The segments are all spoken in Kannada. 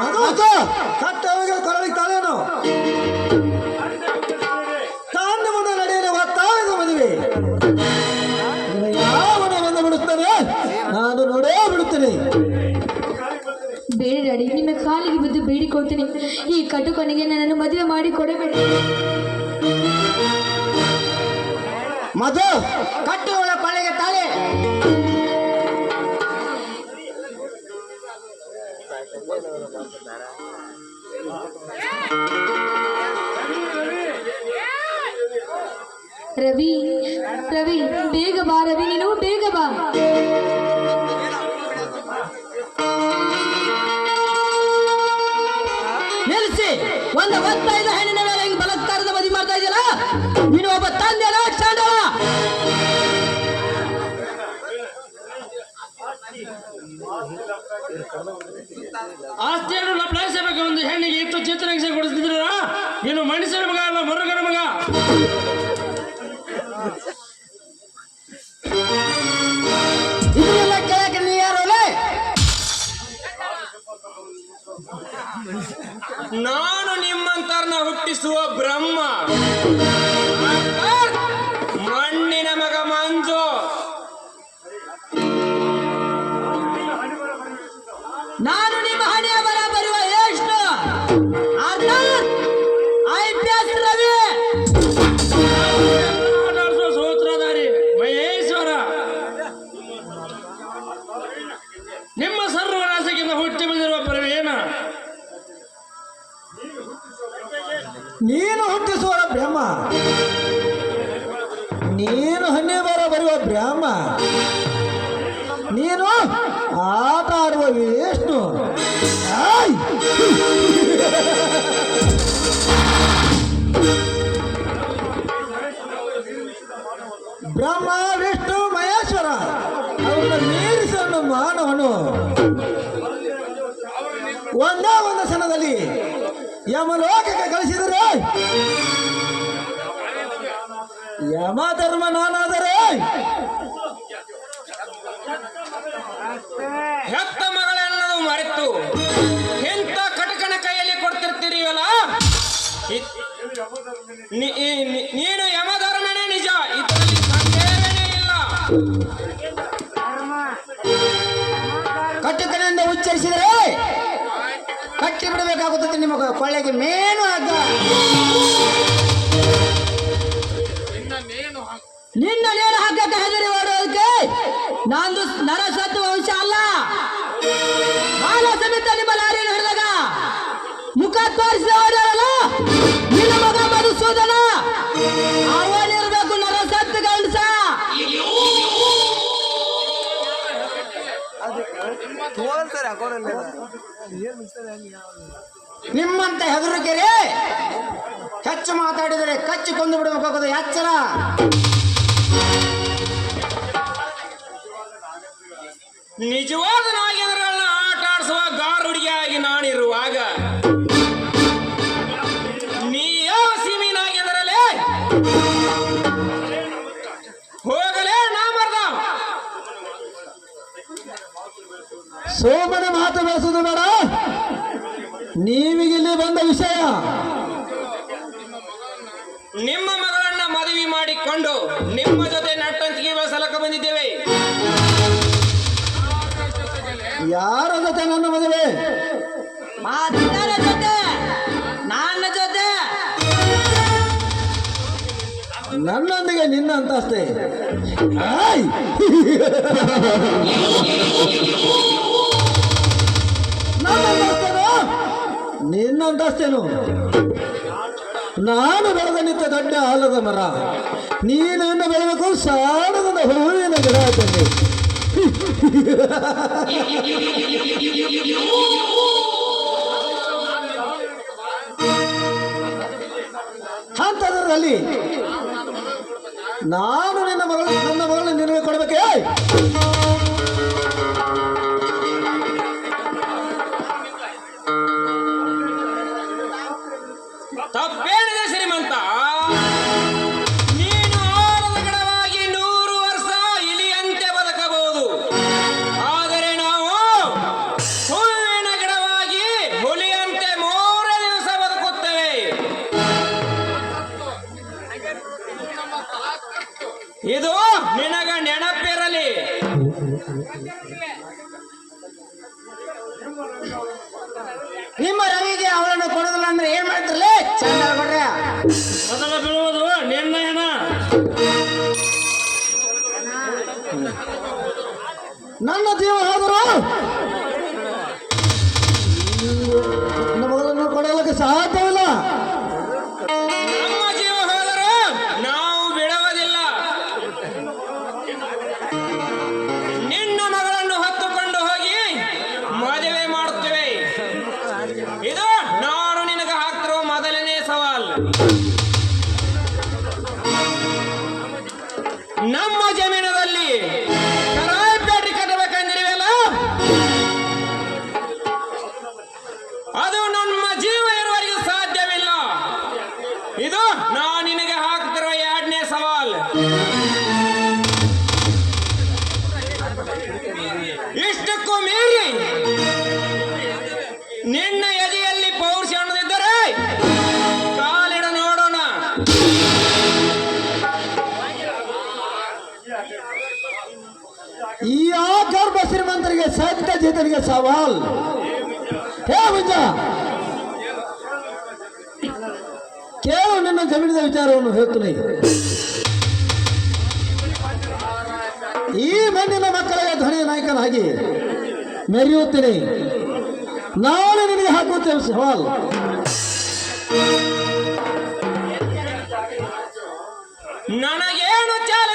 ಮಧು ಕಟ್ಟವಾಗ ಕೊರಳಿಗೆ ತಾಳೇನು. ತಾಂಡ ಮುಂದೆ ನಡೆಯಲು ಒತ್ತಾಯದ ಮದುವೆ. ಯಾವನ ಬಂದು ಬಿಡುತ್ತಾನೆ ನಾನು ನೋಡೇ ಬಿಡುತ್ತೇನೆ. ಬೇಡ ಡ್ಯಾಡಿ ನಿಮ್ಮ ಕಾಲಿಗೆ ಬಿದ್ದು ಬೇಡಿಕೊಳ್ತೀನಿ. ಈ ಕಟುಕನಿಗೆ ನನ್ನನ್ನು ಮದುವೆ ಮಾಡಿ ಕೊಡಬೇಡಿ. ಮಧು ಕಟ್ಟುಗಳ ಕೊಳೆಗೆ ತಾಳೆ. ರವಿ ರವಿ ಬೇಗ ಬಾ ರವಿ ನೀನು ಬೇಗ ಬಾ. ನಿಲ್ಲಿಸಿ ಒಂದು ಒತ್ತೈದು ಹೆಣ್ಣಿನ ಆಸ್ತಿಯನ್ನು ಲಪ್ಲಾಯಿಸಬೇಕು ಒಂದು ಹೆಣ್ಣಿಗೆ ಇಷ್ಟು ಚಿತ್ರಹಿಂಸೆ ಕೊಡಿಸ್ತಿದ್ರ ನೀನು ಮನುಷ್ಯನ ಮಗ ಅಲ್ಲ ಮರುಗನ ಮಗ? ಇದನ್ನೆಲ್ಲ ಕೇಳಕ್ಕೆ ನೀ ಯಾರು ನಾನು ನಿಮ್ಮಂತರ್ನ ಹುಟ್ಟಿಸುವ ಬ್ರಹ್ಮ. ನಿಮ್ಮ ಸರ್ವನಾಶಕ್ಕಿಂತ ಹುಟ್ಟಿ ಬಂದಿರುವ ಪರವೇನ ನೀನು ಹುಟ್ಟಿಸುವ ಬ್ರಹ್ಮ. ನೀನು ಹನ್ನೆ ಬರ ಬರುವ ಬ್ರಹ್ಮ. ನೀನು ಆಟ ಆಡುವ ವಿಷ್ಣು! ಬ್ರಹ್ಮ ವಿಷ್ಣು ಮಹೇಶ್ವರ ಅವನ್ನ ಮೀರಿಸಲು ಮಾನವನು. ಒಂದೇ ಒಂದು ಕ್ಷಣದಲ್ಲಿ ಯಮಲೋಕಕ್ಕೆ ಕಳಿಸಿದರೆ ಯಮ ಧರ್ಮ ನಾನಾದರೆ ಬಿಡಬೇಕಾಗುತ್ತದೆ ನಿಮ್ಮ ಕೊಳ್ಳೆಗೆ ಮೇನು ಹಗ್ಗ ನಿನ್ನ ನೇಣು ಹಗ್ಗಕ್ಕೆ ಹೆದರಿ ಓಡೋದಕ್ಕೆ? ನಂದು ನರಸತ್ವ ವಂಶ ಅಲ್ಲ. ಬಾಲ ಸಮೇತ ನಿಮ್ಮ ಲಾರಿಯನ್ನು ಹಿಡಿದಾಗ ಮುಖ ತೋರಿಸಿ ಓಡಾಡಲ್ಲ ನಿನ್ನ ಮಗ ಮಧುಸೂದನ ಅವನಿರ್ಬೇಕು ನರಸತ್ ಗಂಡಸ. ನಿಮ್ಮಂತ ಹೆದರಿಕೆರೆ? ಹೆಚ್ಚು ಮಾತಾಡಿದರೆ ಕಚ್ಚಿ ಕೊಂದು ಬಿಡಬೇಕಾಗದ ಎಚ್ಚರ ನಿಜವಾದ ನಾಗೇಂದ್ರಗಳನ್ನ ಆಟ ಆಡಿಸುವ ಗಾರುಡಿಯಾಗಿ ನಾನಿರುವಾಗ ನೀವಿಗಿಲ್ಲಿ ಬಂದ ವಿಷಯ. ನಿಮ್ಮ ಮಗಳನ್ನ ಮದುವೆ ಮಾಡಿಕೊಂಡು ನಿಮ್ಮ ಜೊತೆ ನಟ್ಟಂತಿಗೆ ಸಲಕ ಬಂದಿದ್ದೇವೆ. ಯಾರ ಜೊತೆ ನನ್ನ ಮದುವೆ? ಮಾತಿನ ಜೊತೆ ನನ್ನ ಜೊತೆ. ನನ್ನೊಂದಿಗೆ ನಿನ್ನ ಅಂತ ಅಷ್ಟೇ. ನನ್ನಂತಸ್ತೇನು ನಿನ್ನಂತಸ್ತೇನು ನಾನು ಬೆಳೆದ ನಿಂತ ದೊಡ್ಡ ಆಲದ ಮರ. ನೀನನ್ನು ಬೆಳಬೇಕು ಸಾಣದ ಹೂವಿನ ಗಿಡ ತಂದೆ. ಅಂತದ್ರಲ್ಲಿ ನಾನು ನಿನ್ನ ಮಗಳು ನನ್ನ ಮಗಳನ್ನ ನಿನಗೆ ಕೊಡಬೇಕೇ? ಇದು ನಿನಗ ನೆನಪಿರಲಿ. ಜೊತೆಗೆ ಸತ್ಯ ಜೊತೆಗೆ ಸವಾಲ್. ಹೇ ಕೇಳು ನನ್ನ ಜಮೀನಿದ ವಿಚಾರವನ್ನು ಹೇಳ್ತೀನಿ. ಈ ಮಣ್ಣಿನ ಮಕ್ಕಳಿಗೆ ಧ್ವನಿ ನಾಯಕನಾಗಿ ಮೆರೆಯುತ್ತೀನಿ. ನಾನು ನಿನಗೆ ಹಾಕುತ್ತೇವೆ ಸವಾಲ್. ನನಗೇನು ಚಾಲ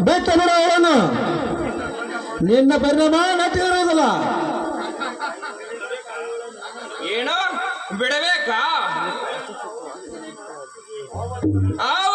ಬಿಟ್ಟು ಬಿಡ ಅವಳನ್ನು ನಿನ್ನ ಪರಿಣಾಮ ನಟಿರೋದಿಲ್ಲ ಏನೋ ಬಿಡಬೇಕಾ? ಆವ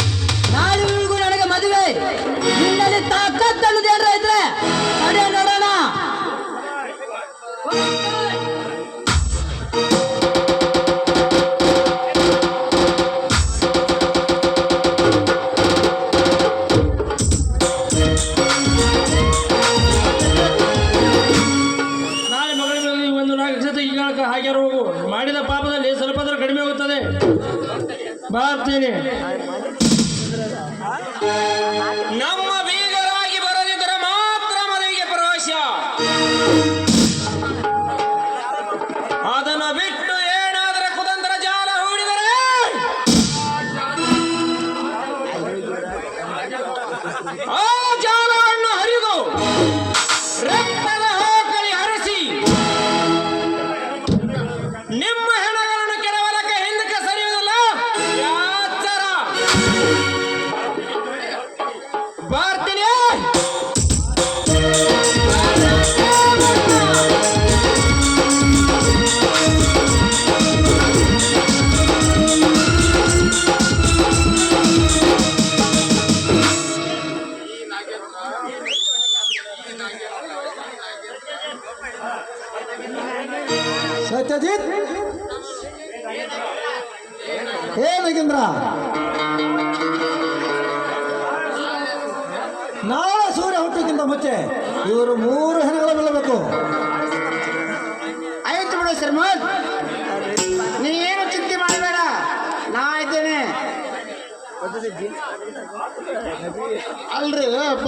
ಮಾಡಿದ ಪಾಪದಲ್ಲಿ ಸ್ವಲ್ಪ ಕಡಿಮೆ ಹೋಗುತ್ತದೆ ಬರ್ತೀನಿ. ನಮ್ಮ ಬೀಗರಾಗಿ ಬರದಿದ್ದರೆ ಮಾತ್ರ ಮನೆಗೆ ಪ್ರವೇಶ. ಅದನ್ನು ಬಿಟ್ಟು ಏನಾದರೂ ಕುತಂತ್ರ ಜಾಲ ಹೂಡಿದರೆ? ಆ ಜಾಲ ಹುಟ್ಟೋಕ್ಕಿಂತ ಮುಂಚೆ ಇವರು ಮೂರು ಹೆಣಗಳ ಬೀಳಬೇಕು. ಆಯ್ತು ಬಿಡು ಸರ್ ನೀ ಏನು ಚಿಂತೆ ಮಾಡಬೇಡ. ನಾ ಇದ್ದೇನೆ. ಅಲ್ರಿ ಅಪ್ಪ.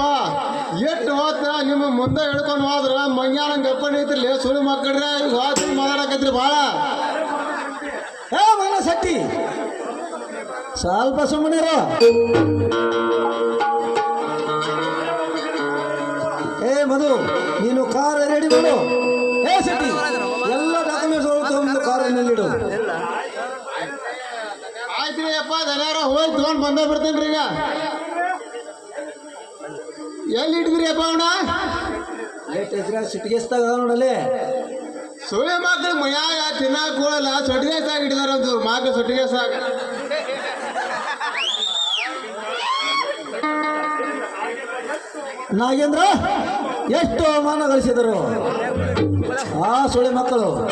ಎಷ್ಟು ಹೋತ ನಿಮ್ಮ ಮುಂದೆ ಹೇಳ್ಕೊಂಡು ಹೋದ್ರ ಮಂಗ್ಯಾನ ಗಪ್ಪಣಿ ಇದ್ರಲ್ಲಿ ಸುಳಿ ಮಕ್ಕಳ್ರೆ ಈಗ ಹೋಗ್ರಿ ಮಾತಾಡಕತ್ರಿ ಭಾಳ ಹೇ ಮಗನ ಸಟ್ಟಿ ಸ್ವಲ್ಪ ಸುಮ್ಮನೆ ನೀನು ಕಾರ್ ರೆಡಿ ಮಾಡು. ಏ ಸಿಟಿ ಎಲ್ಲ ಡಾಕ್ಯುಮೆಂಟ್ಸ್ ತಗೊಂಡು ಕಾರಿನಲ್ಲಿಡು ಆಯ್ತು ರೀ ಅಪ್ಪ ಜನಾರ ಹೋಗಿ ತಗೊಂಡು ಬಂದೇ ಬಿಡ್ತೇನೆ ರೀ ಈಗ. ಎಲ್ಲಿ ಇಟ್ಟಿದ್ರಿ ಅಪ್ಪ ಅವನ? ಸಿಟ್ಟಿಗೆಸ್ತಾಗ ನೋಡಲಿ ಸುಳ್ಳೆ ಮಕ್ಕಳು ಮನ್ಯಾಗ ತಿನ್ನಾಕ ಹೋಗಲ್ಲ ಸೊಟ್ಟಿಗೆ ಸಾಗ ಇಟ್ಟಿದಾರ ಮಕ್ಕಳು ಸೊಟ್ಟಿಗೆ ಸಾಗ ನಾಗೇಂದ್ರ? ಎಷ್ಟು ಅವಮಾನ ಗಳಿಸಿದರು? ಆ ಸುಳಿ ಮಕ್ಕಳು.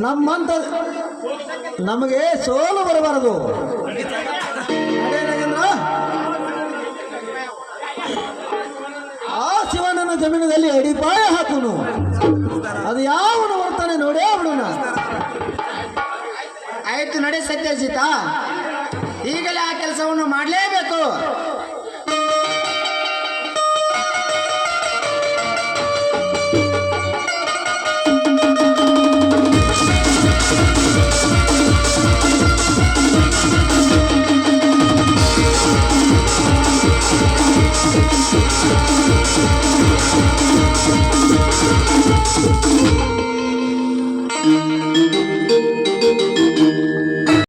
ನಮ್ಮಂತ ನಮಗೆ ಸೋಲು ಬರಬಾರದು. ಆ ಶಿವನನ್ನ ಜಮೀನದಲ್ಲಿ ಅಡಿಪಾಯ ಹಾಕುನು. ಅದು ಯಾವನು ಬರ್ತಾನೆ ನೋಡೇ ಬಿಡೋಣ ಆಯ್ತು ನಡೆ ಸತ್ಯಜಿತ. ಈಗಲೇ ಆ ಕೆಲಸವನ್ನು ಮಾಡಲೇಬೇಕು. Thank you.